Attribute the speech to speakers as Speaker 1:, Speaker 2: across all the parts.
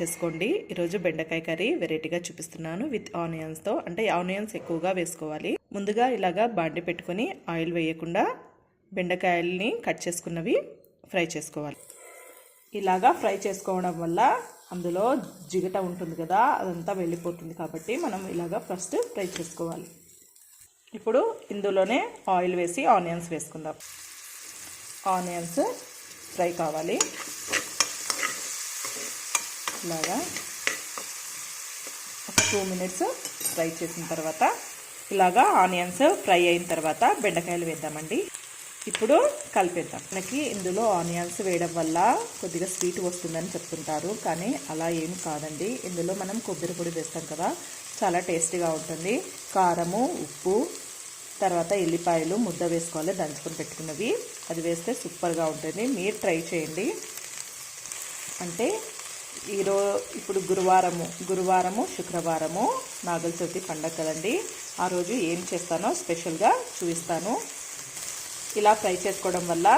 Speaker 1: చేసుకోండి. ఈరోజు బెండకాయ కర్రీ వెరైటీగా చూపిస్తున్నాను విత్ ఆనియన్స్తో. అంటే ఆనియన్స్ ఎక్కువగా వేసుకోవాలి. ముందుగా ఇలాగా బాండి పెట్టుకొని ఆయిల్ వేయకుండా బెండకాయల్ని కట్ చేసుకున్నవి ఫ్రై చేసుకోవాలి. ఇలాగా ఫ్రై చేసుకోవడం వల్ల అందులో జిగట ఉంటుంది కదా అదంతా వెళ్ళిపోతుంది కాబట్టి మనం ఇలాగా ఫస్ట్ ఫ్రై చేసుకోవాలి. ఇప్పుడు ఇందులోనే ఆయిల్ వేసి ఆనియన్స్ వేసుకుందాం. ఆనియన్స్ ఫ్రై కావాలి. ఇలాగా ఒక టూ మినిట్స్ ఫ్రై చేసిన తర్వాత ఇలాగా ఆనియన్స్ ఫ్రై అయిన తర్వాత బెండకాయలు వేద్దామండి. ఇప్పుడు కలిపేద్దాం. మనకి ఇందులో ఆనియన్స్ వేయడం వల్ల కొద్దిగా స్వీట్ వస్తుందని చెప్తుంటారు కానీ అలా ఏం కాదండి. ఇందులో మనం కొబ్బరి పొడి వేస్తాం కదా చాలా టేస్టీగా ఉంటుంది. కారము ఉప్పు తర్వాత ఎల్లిపాయలు ముద్ద వేసుకోవాలి దంచుకొని పెట్టుకున్నవి. అది వేస్తే సూపర్గా ఉంటుంది. మీరు ట్రై చేయండి. అంటే ఈరో ఇప్పుడు గురువారము గురువారము శుక్రవారము నాగుల చవితి పండగ కదండి. ఆ రోజు ఏం చేస్తానో స్పెషల్గా చూపిస్తాను. ఇలా ఫ్రై చేసుకోవడం వల్ల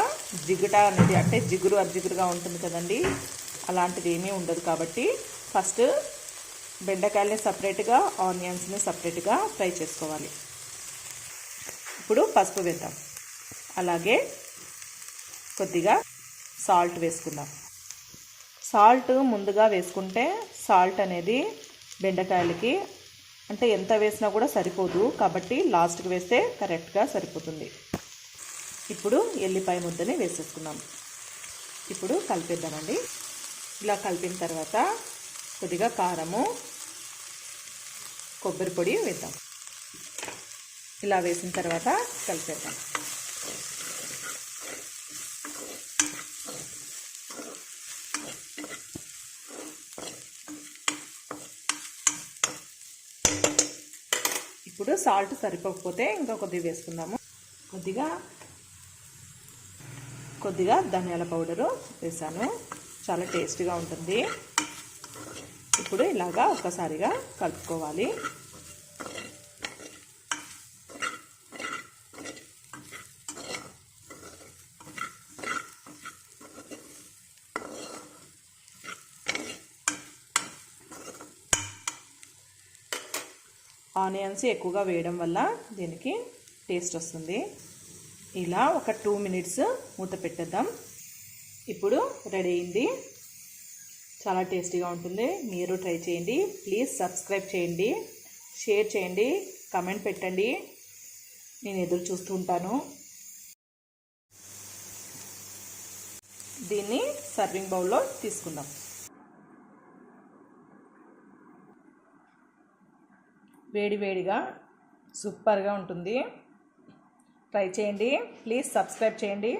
Speaker 1: జిగుట అనేది అంటే జిగురు అర్జిగురుగా ఉంటుంది కదండి. అలాంటిది ఏమీ ఉండదు కాబట్టి ఫస్ట్ బెండకాయలని సపరేట్గా ఆనియన్స్ని సపరేట్గా ఫ్రై చేసుకోవాలి. ఇప్పుడు పసుపు వేద్దాం. అలాగే కొద్దిగా సాల్ట్ వేసుకుందాం. సాల్ట్ ముందుగా వేసుకుంటే సాల్ట్ అనేది బెండకాయలకి అంటే ఎంత వేసినా కూడా సరిపోదు. కాబట్టి లాస్ట్కి వేస్తే కరెక్ట్గా సరిపోతుంది. ఇప్పుడు ఎల్లిపాయ ముద్దని వేసేసుకున్నాం ఇప్పుడు కలిపేద్దామండి. ఇలా కలిపిన తర్వాత కొద్దిగా కారము కొబ్బరి పొడి వేద్దాం. ఇలా వేసిన తర్వాత కలిపేద్దాం. సరిపోదు సాల్ట్ సరిపోకపోతే ఇంకా కొద్దిగా వేసుకుందాము. కొద్దిగా కొద్దిగా ధనియాల పౌడరు వేసాను. చాలా టేస్టీగా ఉంటుంది. ఇప్పుడు ఇలాగా ఒక్కసారిగా కలుపుకోవాలి. ఆనియన్స్ ఎక్కువగా వేయడం వల్ల దీనికి టేస్ట్ వస్తుంది. ఇలా ఒక టూ మినిట్స్ మూత పెట్టేద్దాం. ఇప్పుడు రెడీ అయింది. చాలా టేస్టీగా ఉంటుంది. మీరు ట్రై చేయండి. ప్లీజ్ సబ్స్క్రైబ్ చేయండి. షేర్ చేయండి. కమెంట్ పెట్టండి. నేను ఎదురు చూస్తూ ఉంటాను. దీన్ని సర్వింగ్ బౌల్లో తీసుకుందాం. వేడివేడిగా సూపర్గా ఉంటుంది. ట్రై చేయండి. ప్లీజ్ సబ్స్క్రైబ్ చేయండి.